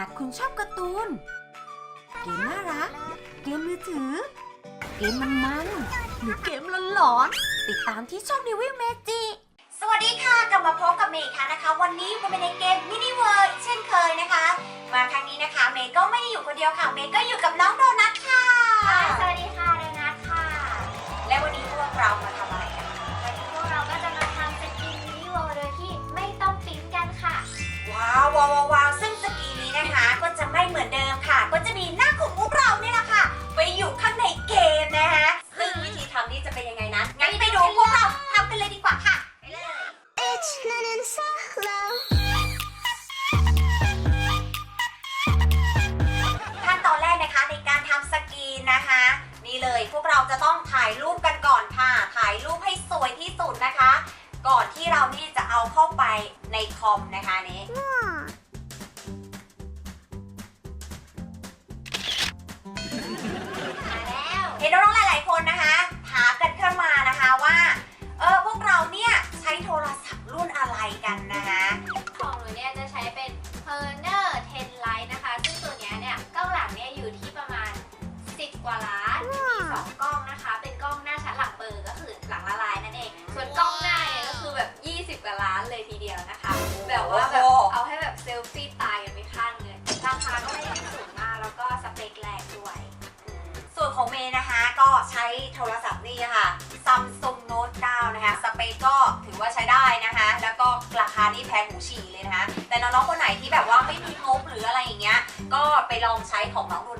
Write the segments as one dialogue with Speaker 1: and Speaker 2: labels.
Speaker 1: ากคุณชอบการ์ตูน เกมน่ารัก เกมมือถือ เกมมันมันๆหรือเกมหลอนๆติดตามที่ช่องนิวิเมจิ
Speaker 2: สวัสดีค่ะกลับมาพบกับเมย์อีกครั้งนะคะ วันนี้ผมเป็นในเกมมินิเวิร์เช่นเคยนะคะ มาครั้งนี้นะคะ เมย์ก็ไม่ได้อยู่คนเดียวค่ะ เมย์ก็อยู่กับน้องโดนัทค่ะ
Speaker 3: สวัสดีค่ะโดนัทค่ะ
Speaker 2: และวันนี้พวกเรามาทำอะไรกัน
Speaker 3: วันนี้พวกเราก็จะมาทำสกินมินิโวโดยที่ไม่ต้องปริ้นกันค่ะ
Speaker 2: ว้าวว้าวว้าวว้าวซึ่งสกี นี้นะคะ ก็จะไม่เหมือนเดิมค่ะ ก็จะมีหน้าของพวกเราเนี่ยแหละค่ะ ไปอยู่ข้างในเกมนะคะซึ่งวิธีทำนี่จะเป็นยังไงนั้นงั้นไปดูพวกเราทำกันเลยดีกว่าค่ะไปเลยขั้นตอนแรกนะคะในการทำสกรีนนะคะ นี่เลยพวกเราจะต้องถ่ายรูปกันก่อนค่ะ ถ่ายรูปให้สวยที่สุดนะคะ ก่อนที่เรานี่จะเอาเข้าไปในคอมนะคะนี้
Speaker 3: แล้ แพ
Speaker 2: งหูฉี่เลยนะคะแต่น้องๆคนไหนที่แบบว่าไม่มีงบหรืออะไรอย่างเงี้ยก็ไปลองใช้ของน้องดนัทก็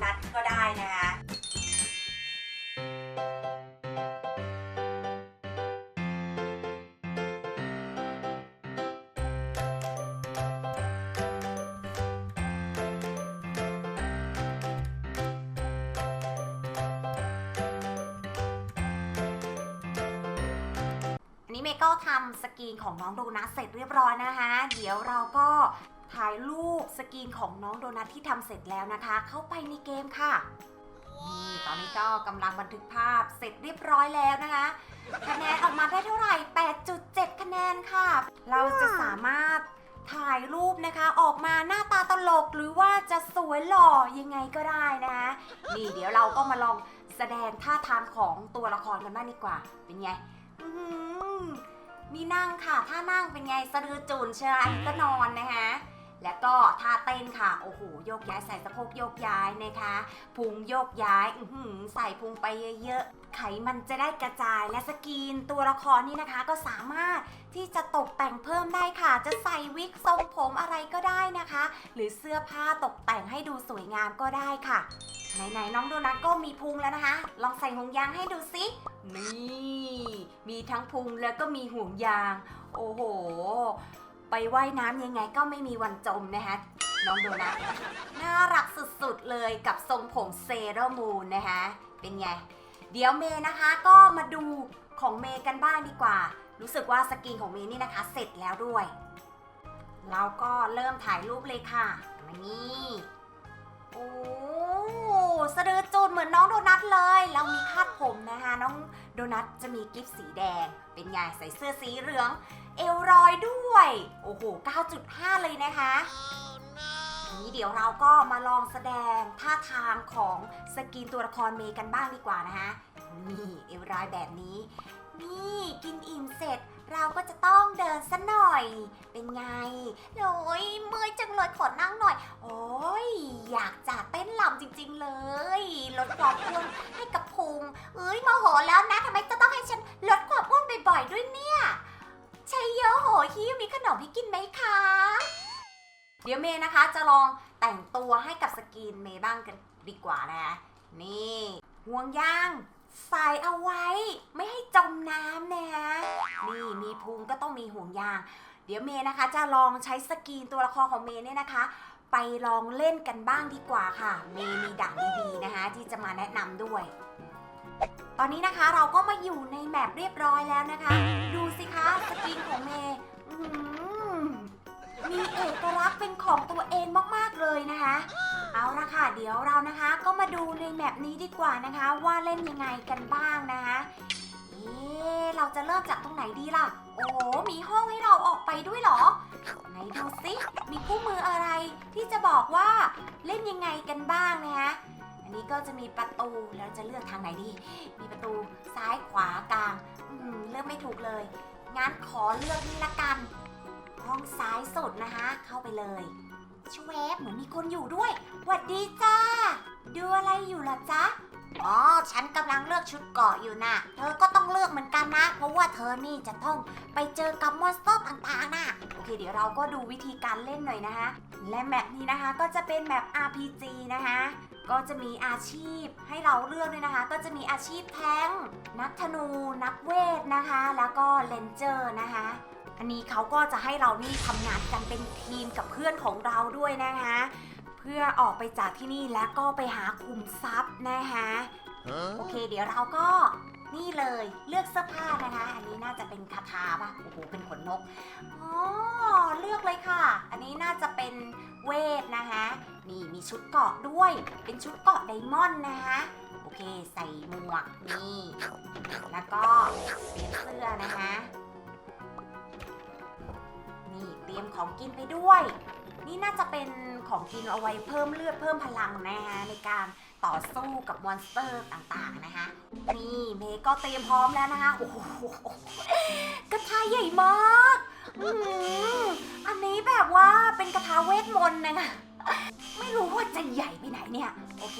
Speaker 2: ได้ กรีนของน้องโดนัทเสร็จเรียบร้อยนะคะ เดี๋ยวเราก็ถ่ายรูปสกรีนของน้องโดนัทที่ทำเสร็จแล้วนะคะ เข้าไปในเกมค่ะนี่ตอนนี้ก็กำลังบันทึกภาพเสร็จเรียบร้อยแล้วนะคะ คะแนนออกมาได้เท่าไหร่ 8.7 คะแนนค่ะ เราจะสามารถถ่ายรูปนะคะออกมาหน้าตาตลกหรือว่าจะสวยหล่อยังไงก็ได้นะคะนี่เดี๋ยวเราก็มาลองแสดงท่าทางของตัวละครกันบ้างดีกว่า เป็นไง มีนั่งค่ะ ท่านั่งเป็นไงสะดือจูนเชียวอันนี้ก็นอนนะคะ แล้วก็ท่าเต้นค่ะ โอ้โห โยกย้ายใส่สะโพกโยกย้ายนะคะ พุงโยกย้าย อือหือใส่พุงไปเยอะๆ ไขมันจะได้กระจายและสกรีนตัวละครนี่นะคะ ก็สามารถที่จะตกแต่งเพิ่มได้ค่ะ จะใส่วิกทรงผมอะไรก็ได้นะคะ หรือเสื้อผ้าตกแต่งให้ดูสวยงามก็ได้ค่ะ ไหนๆน้องโดนัทก็มีพุงแล้วนะคะ ลองใส่ห่วงยางให้ดูสิ นี่มีทั้งพุงแล้วก็มีห่วงยาง โอ้โห ไปไว่ายน้ำยังไงก็ไม่มีวันจมนะคะน้องโดนัทน่ารักสุดๆเลยกับทรงผมเซอร์มูนนะคะเป็นไง เดี๋ยวเมย์นะคะก็มาดูของเมย์กันบ้างดีกว่า รู้สึกว่าสกรีนของเมย์นี่นะคะ เสร็จแล้วด้วย เราก็เริ่มถ่ายรูปเลยค่ะนี่ สะดือจูนเหมือนน้องโดนัทเลย เรามีคาดผมนะคะน้องโดนัทจะมีกิฟสีแดง เป็นไงใส่เสื้อสีเหลือง เอวรอยด้วย โอ้โห 9.5 เลยนะคะทีนี้เดี๋ยวเราก็มาลองแสดงท่าทางของสกรีนตัวละครเมย์กันบ้างดีกว่านะคะนี่เอวรอยแบบนี้ นี่กินอิ่มเสร็จ เราก็จะต้องเดินสัหน่อย เป็นไงโอ้ยเมื่อยจังเลยขอนั่งหน่อย โอ้ยอยากจะเต้นลำจริง ๆ เลยลดความอ้วนให้กับพุงเอ้ยโมโหแล้วนะทำไมจะต้องให้ฉันลดความอ้วนบ่อยๆด้วยเนี่ยใช่เยอะโหฮิวมีขนมให้กินไหมคะ เดี๋ยวเมย์นะคะจะลองแต่งตัวให้กับสกรีนเมย์บ้างกันดีกว่านะ นี่ห่วงยาง ใส่เอาไว้ ไม่ให้จมน้ำนะนี่มีพุงก็ต้องมีห่วงยาง เดี๋ยวเมย์นะคะ จะลองใช้สกรีนตัวละครของเมย์เนี่ยนะคะ ไปลองเล่นกันบ้างดีกว่าค่ะ เมย์มีด่านดีๆนะคะ ที่จะมาแนะนำด้วย ตอนนี้นะคะเราก็มาอยู่ในแมปเรียบร้อยแล้วนะคะ ดูสิคะสกรีนของเมย์มีเอกลักษณ์เป็นของตัวเองมากๆเลยนะคะ เดี๋ยวเรานะคะก็มาดูในแมปนี้ดีกว่านะคะ ว่าเล่นยังไงกันบ้างนะคะเอ๊ะเราจะเริ่มจากตรงไหนดีล่ะ โอ้มีห้องให้เราออกไปด้วยเหรอ ไหนดูสิมีคู่มืออะไรที่จะบอกว่าเล่นยังไงกันบ้างนะฮะอันนี้ก็จะมีประตูแล้วจะเลือกทางไหนดี มีประตูซ้ายขวากลาง อืมเลือกไม่ถูกเลย งั้นขอเลือกนี่ละกัน ห้องซ้ายสุดนะคะ เข้าไปเลย ชเวบเหมือนมีคนอยู่ด้วยหวัดดีจ้า ดูอะไรอยู่ล่ะจ๊ะ อ๋อ ฉันกำลังเลือกชุดเกาะอยู่นะเธอก็ต้องเลือกเหมือนกันนะ เพราะว่าเธอนี่จะต้องไปเจอกับมอนสเตอร์ต่างๆนะโอเค เดี๋ยวเราก็ดูวิธีการเล่นหน่อยนะคะ และแมปนี้นะคะก็จะเป็นแมป RPG นะคะ ก็จะมีอาชีพให้เราเลือกด้วยนะคะ ก็จะมีอาชีพแทงนักธนู นักเวทนะคะ แล้วก็เลนเจอร์นะคะ อันนี้เขาก็จะให้เรานี่ทำงานกันเป็นทีมกับเพื่อนของเราด้วยนะคะ เพื่อออกไปจากที่นี่แล้วก็ไปหาคุมทรัพย์นะคะโอเค เดี๋ยวเราก็นี่เลยเลือกเสื้อผ้านะคะ อันนี้น่าจะเป็นคาถาป่ะโอ้โหเป็นขนนกอ๋อเลือกเลยค่ะ อันนี้น่าจะเป็นเวทนะคะนี่มีชุดเกราะด้วย เป็นชุดเกราะไดมอนด์นะคะโอเค ใส่หมวกนี่ แล้วก็เตรียมเสื้อนะคะนี่เต รียมของกินไปด้วย นี่น่าจะเป็นของกินเอาไว้เพิ่มเลือดเพิ่มพลังนะคะในการต่อสู้กับมอนสเตอร์ต่างๆนะคะ นี่เมย์ก็เตรียมพร้อมแล้วนะคะโอ้โหกระทะใหญ่มากอืมอันนี้แบบว่าเป็นกระทะเวทมนต์นะคะไม่รู้ว่าจะใหญ่ไปไหนเนี่ย โอเค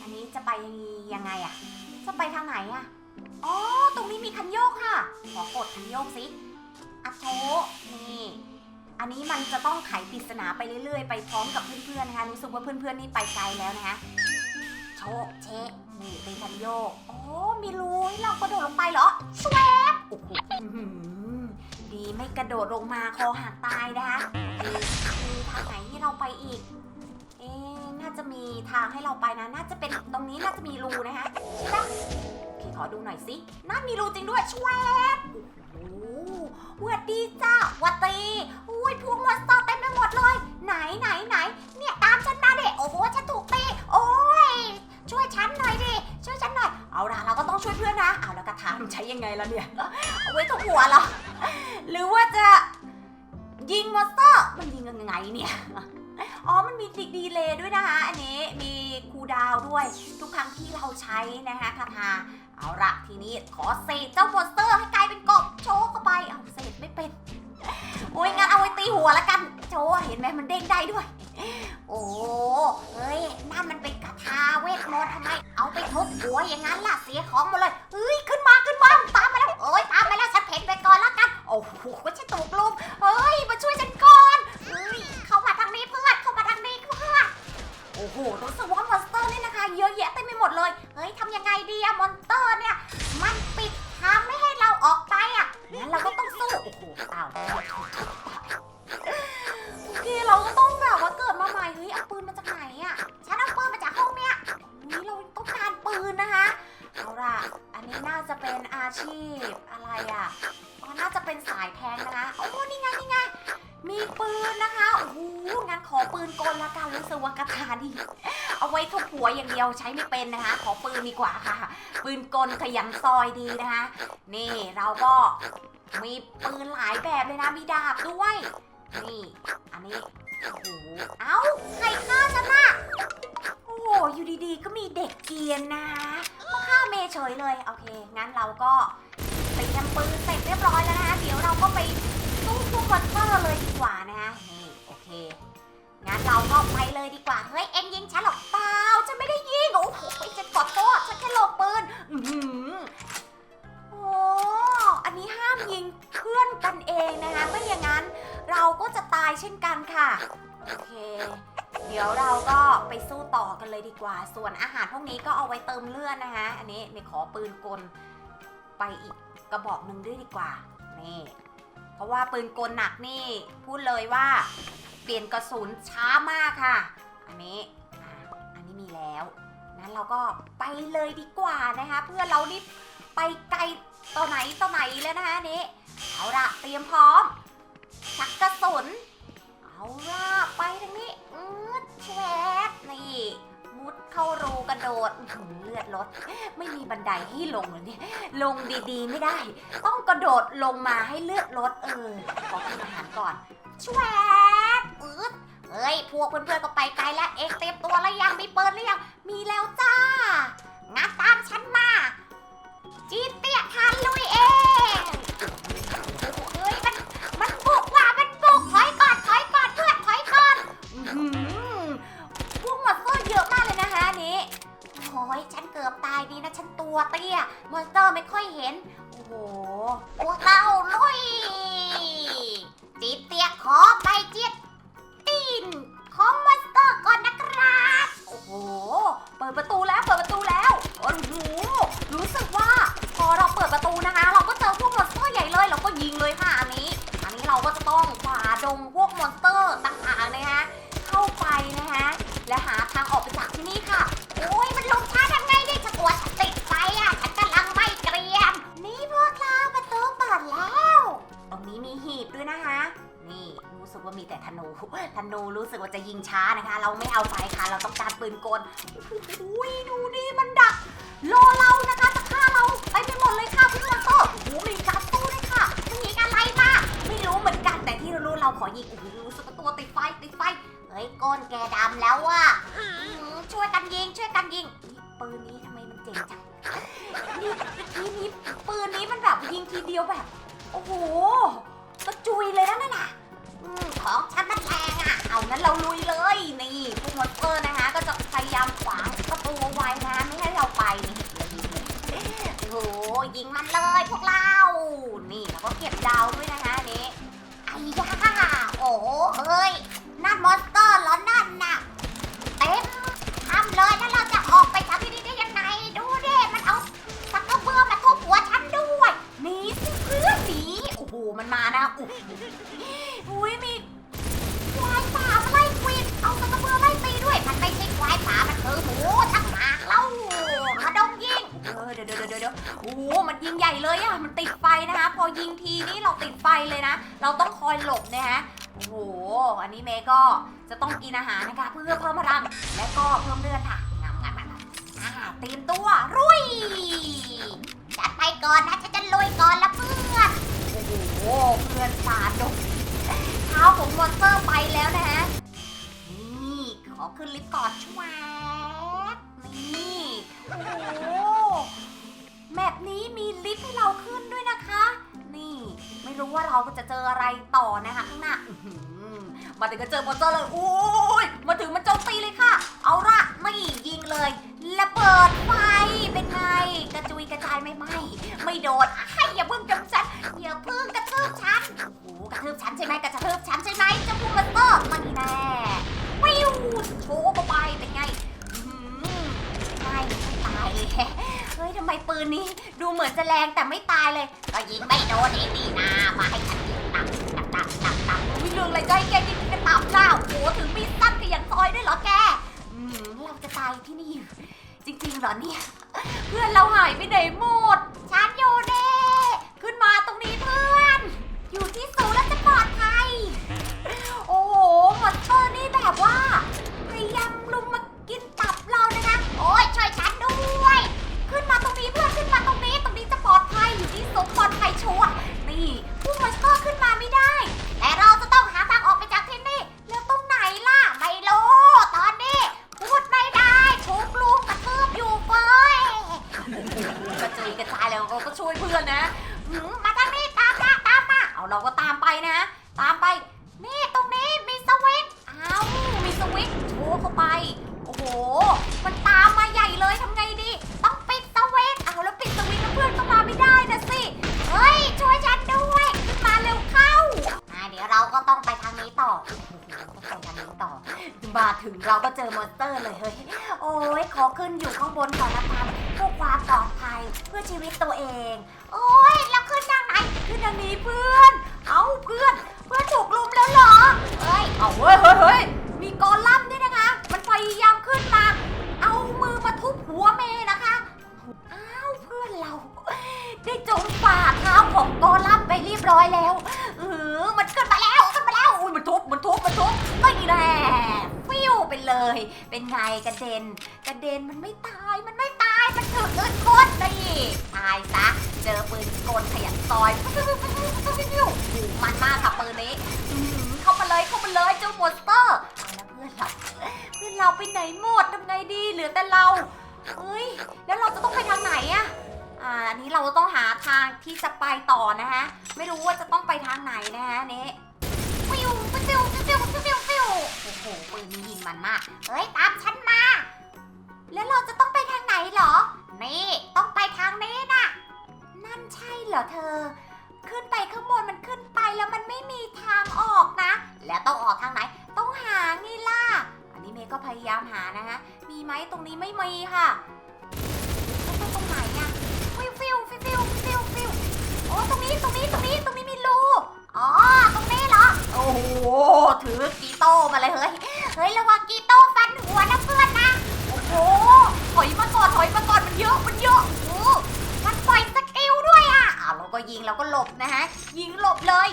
Speaker 2: อันนี้จะไปยังไงอะจะไปทางไหนอะอ๋อ ตรงนี้มีคันโยกค่ะ ขอกดคันโยกสิอะโชนี่ อันนี้มันจะต้องไขปริศนาไปเรื่อยๆ ไปพร้อมกับเพื่อนๆนะคะ รู้สึกว่าเพื่อนๆนี่ไปไกลแล้วนะคะ โชกเชะนี่เป็นคันโยก โอ้ มีรูให้เรากระโดดลงไปเหรอสวบโอ้โหดีไม่กระโดดลงมาคอหักตายนะคะมีทางไหนให้เราไปอีก เอ๊น่าจะมีทางให้เราไปนะ น่าจะเป็นตรงนี้น่าจะมีรูนะคะใช่ปะโอเคขอดูหน่อยสิน่ามีรูจริงด้วยชวบโอ้โหวัดดีจ้าวัดดี ยพวกมอนสเตอร์เต็มไปหมดเลย ไหนไหนไหนเนี่ยตามฉันมาเด็โอ้โหฉันถูกตีโอ้ยช่วยฉันหน่อยดิช่วยฉันหน่อยเอาล่ะเราก็ต้องช่วยเพื่อนนะเอาแล้วกระถางใช้ยังไงล่ะเนี่ยเอาไว้ทุบหัวเหรอหรือว่าจะยิงมอนสเตอร์มันยิงยังไงเนี่ยอ๋อ มันมีดิดีเลย์ด้วยนะคะ อันนี้มีคูดาวด้วย ทุกครั้งที่เราใช้นะคะคาถาเอาละทีนี้ขอเสกเจ้ามอนสเตอร์ให้กลายเป็นกบโชว์เข้าไป เอาเสกไม่เป็น อ้ยงั้นเอาไว้ตีหัวละกัน โจเห็นไหมมันเด้งได้ด้วย โอ้เฮ้ยนั่นมันเป็นคาถาเวทมนต์ทำไม เอาไปทุบหัวอย่างนั้นล่ะเสียของหมดเลยเฮ้ย เป็นสายแทงนะคะโอ้นี่ไงนี่ไงมีปืนนะคะโอ้โหงั้นขอปืนกลละกันรู้สึกว่ากระทาดีเอาไว้ทุบหัวอย่างเดียวใช้ไม่เป็นนะคะ ขอปืนดีกว่าค่ะ ปืนกลขยันซอยดีนะคะ นี่เราก็มีปืนหลายแบบเลยนะมีดาบด้วย นี่ อันนี้โอ้โหเอ้าใครฆ่าฉันน่ะโอ้โหอยู่ดีๆ ก็มีเด็กเกียนนะมาฆ่าเมย์เฉยเลย โอเค งั้นเราก็ เตรียมปืนเสร็จเรียบร้อยแล้วนะคะ เดี๋ยวเราก็ไปสู้พวกมอนสเตอร์เลยดีกว่านะคะนี่โอเค งั้นเราก็ไปเลยดีกว่า เฮ้ย เอ็งยิงฉันหรอกเปล่าฉันไม่ได้ยิง โอ้โหฉันขอโทษฉันแค่ลงปืน อื้หอโอ้อันนี้ห้ามยิงเพื่อนกันเองนะคะ ไม่อย่างนั้นเราก็จะตายเช่นกันค่ะ โอเคเดี๋ยวเราก็ไปสู้ต่อกันเลยดีกว่า ส่วนอาหารพวกนี้ก็เอาไว้เติมเลือดนะคะ อันนี้ไม่ขอปืนกลไปอีก กระบอกหนึ่งด้วยดีกว่า นี่ เพราะว่าปืนกลหนักนี่ พูดเลยว่า เปลี่ยนกระสุนช้ามากค่ะ อันนี้อันนี้มีแล้ว นั้นเราก็ไปเลยดีกว่านะคะ เพื่อเรานี่ไปไกลต่อไหนต่อไหนแล้วนะคะนี้เอาละเตรียมพร้อมชักกระสุน เอาล่ะไปทางนี้อืดแชกนี่ มุดเข้ารูกระโดดอื้อหือเลือดลดไม่มีบันไดให้ลงเลยเนี่ยลงดีๆ ไม่ได้ ต้องกระโดดลงมาให้เลือดลดเออขอกินอาหารก่อนชวยอืดเฮ้ยพวกเพื่อนๆก็ไปไกลแล้วเอ็กเต็มตัวแล้วยังมีเปิดหรือยังมีแล้วจ้างั้นตามฉันมาจีเตียทานลุยเอง พ ยิงช้านะคะ เราไม่เอาไปค่ะเราต้องการปืนกลอุ้ยดูดิมันดักรอเรานะคะจะฆ่าเราไปไปหมดเลยค่ะพี่มอนสเตอร์โอ้โหมีการสู้ด้วยค่ะมันยิงอะไรมาไม่รู้เหมือนกันแต่ที่รู้เราขอยิงโอ้โหรู้สึกว่าตัวติดไฟติดไฟเฮ้ยก้นแกดำแล้วว่ะช่วยกันยิงช่วยกันยิงปืนนี้ทำไมมันเจ๋งจังนี่ทีนี้ปืนนี้มันแบบยิงทีเดียวแบบ โอ้โหกระจุยเลยนะนั่นน่ อ้โหมันยิงใหญ่เลยอะมันติดไฟนะคะ พอยิงทีนี่เราติดไฟเลยนะ เราต้องคอยหลบนะฮะโอ้โห อันนี้เมย์ก็จะต้องกินอาหารนะคะ เพื่อเพิ่มพลังและก็เพิ่มเลือดค่ะงามงามงามอ่าเตรียมตัวรุยจัดไปก่อนนะฉันจะลุยก่อนละเพื่อนโอ้โหเพื่อนสาดงเท้าของมอนสเตอร์ไปแล้วนะฮะนี่ขอขึ้นลิฟต์ก่อนชวบนี่โอ้โห แมปนี้มีลิฟต์ให้เราขึ้นด้วยนะคะ นี่ ไม่รู้ว่าเราก็จะเจออะไรต่อนะคะข้างหน้าอื้อหือมาถึงก็เจอมอนสเตอร์เลยโอ้ยมาถึงมันโจมตีเลยค่ะ เอาละไม่ยิงเลยระเบิดไฟเป็นไงกระจุยกระจายไม่ไหมไม่โดนไอ้ยอย่าเพิ่งกำจัดอย่าเพิ่งกระทืบฉันโอ้โหกระทืบฉันใช่ไหมกระทืบฉันใช่ไหมเจ้าพวกมอนสเตอร์มันแน่วิวโชว์เข้าไปเป็นไงอื้อหือไม่ไม่ตายเลย เฮ้ยทำไมปืนนี้ ดูเหมือนจะแรงแต่ไม่ตายเลย ก็ยิงไม่โดนเองนี่นามาให้ฉันยิงตับตับตับตับตับวิ่งเรื่องอะไรจะให้แกยิงกระตับล่าโอ้โหถึงมีดสั้นกับอย่างซอยด้วยเหรอแกอืมเราจะตายที่นี่ จริงๆเหรอเนี่ย เพื่อนเราหายไปไหนหมด ฉันอยู่เด้ขึ้น ก็ช่วยเพื่อนนะหืมมาทางนี้ตามมาตามมาเอาเราก็ตามไปนะ ตามไป นี่ตรงนี้มีสวิตช์อ้ามีสวิตช์โชว์เข้าไป โอ้โห มันตามมาใหญ่เลยทำไงดี ต้องปิดสวิตช์เอาแล้วปิดสวิตช์แล้วเพื่อนก็มาไม่ได้นะสิ เฮ้ยช่วยฉันด้วย ขึ้นมาเร็วเข้าอ่าเดี๋ยวเราก็ต้องไป นี้ต่อโอ้โหต้องทางนี้ต่อ มาถึงเราก็เจอมอนสเตอร์เลยเฮ้ย โอ้ยขอขึ้นอยู่ข้างบนก่อนละกับเพื่อความปลอดภัยเพื่อชีวิตตัวเอง โอ้ยแล้วขึ้นทางไหนขึ้นทางนี้เพื่อน เอาเพื่อน เพื่อนถูกลุมแล้วเหรอ เฮ้ย เอาเฮ้ยเฮ้ย ที่จะไปต่อนะฮะ ไม่รู้ว่าจะต้องไปทางไหนนะฮะเนี้ฟิวฟิวฟิวฟิวฟิวฟิวโอ้โหปืนนี้ยิงมันมากเฮ้ยตามฉันมา แล้วเราจะต้องไปทางไหนเหรอ นี่ต้องไปทางนี้นะนั่นใช่เหรอเธอ ขึ้นไปข้างบนมันขึ้นไปแล้วมันไม่มีทางออกนะ แล้วต้องออกทางไหน ต้องหาไงล่ะ อันนี้เมย์ก็พยายามหานะฮะ มีไหมตรงนี้ไม่มีค่ะ ตรงนี้ตรงนี้ตรงนี้ตรงนี้มีรูอ๋อตรงนี้เหรอ โอ้โหถือกีโต้มาเลยเฮ้ยเฮ้ยระวังกีโต้ฟันหัวนะเพื่อนนะโอ้โหถอยมาก่อนถอยมาก่อนมันเยอะมันเยอะโอ้มันปล่อยสกิลด้วยอะอ้าเราก็ยิงเราก็หลบนะฮะยิงหลบเลย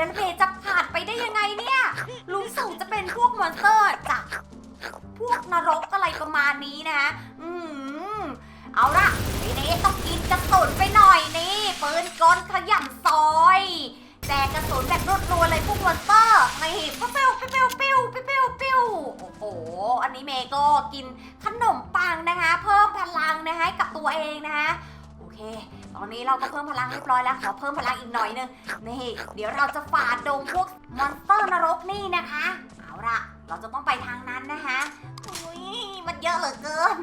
Speaker 2: โอ้ยแล้วเพจะผ่านไปได้ยังไงเนี่ย ลุงสูงจะเป็นพวกมอนสเตอร์จากพวกนรกอะไรประมาณนี้นะ อืมเอาละทีนี้ต้องกินกระสุนไปหน่อยนี่ปืนกลขยันซอยแจกกระสุนแบบรวดรัวเลยพวกมอนสเตอร์นี่ปิ้วปิ้วปิ้วปิ้วปิ้วปิ้วปิ้วโอ้โห อันนี้เมย์ก็กินขนมปังนะคะ เพิ่มพลังนะคะให้กับตัวเองนะคะโอเค ตอนนี้เราก็เพิ่มพลังเรียบร้อยแล้ว ขอเพิ่มพลังอีกหน่อยนึงนี่เดี๋ยวเราจะฝ่าดงพวกมอนสเตอร์นรกนี่นะคะ เอาล่ะ เราจะต้องไปทางนั้นนะคะอุ้ยมันเยอะเหลือเกิน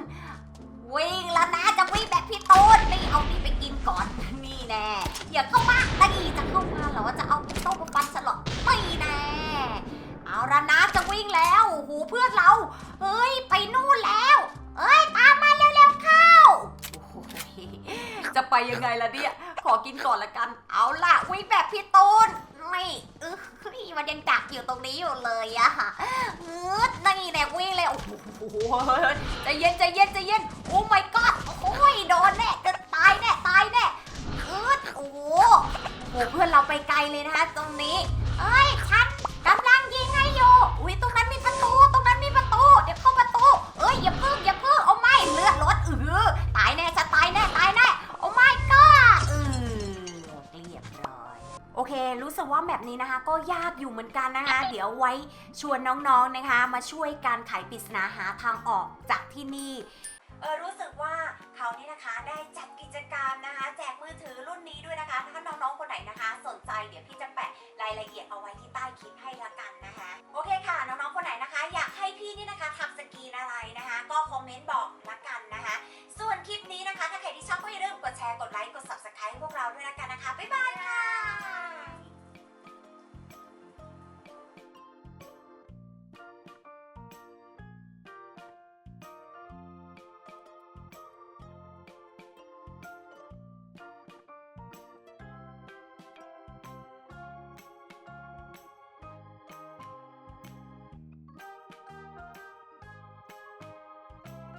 Speaker 2: วิ่งแล้วนะจะวิ่งแบบพี่ตูนนี่เอานี่ไปกินก่อนนี่แน่อย่าเข้ามานี่จะเข้ามาหรอว่าจะเอาพี่โต้มาฟันฉันเหรอไม่แน่เอาละนะจะวิ่งแล้วโอ้โหเพื่อนเราเฮ้ยไปนู่นแล้ว เอ้ยตา จะไปยังไงล่ะเนี่ย ขอกินก่อนละกัน เอาล่ะวิ่งแบบพี่ตูนนี่เออมันยังดักอยู่ตรงนี้อยู่เลยอะเออนี่แหละวิ่งเลย โอ้โหใจเย็นใจเย็นใจเย็น โอ้ my god โอ้ยโดนแน่จะตายแน่ตายแน่อืดโอ้โหโอ้โหเพื่อนเราไปไกลเลยนะคะตรงนี้ กันนะคะ เดี๋ยวไว้ชวนน้องๆนะคะ มาช่วยการไขปริศนาหาทางออกจากที่นี่เออรู้สึกว่าเขานี่นะคะได้จัดกิจกรรมนะคะ แจกมือถือรุ่นนี้ด้วยนะคะ ถ้าน้องๆคนไหนนะคะ สนใจเดี๋ยวพี่จะแปะรายละเอียดเอาไว้ที่ใต้คลิปให้ละกันนะคะ โอเคค่ะน้องๆคนไหนนะคะ อยากให้พี่นี่นะคะทำสกีนอะไรนะคะ ก็คอมเมนต์บอกละกันนะคะ ส่วนคลิปนี้นะคะ ถ้าใครที่ชอบก็อย่าลืมกดแชร์กดไลค์กด subscribe พวกเราด้วยละกันนะคะบ๊ายบายค่ะ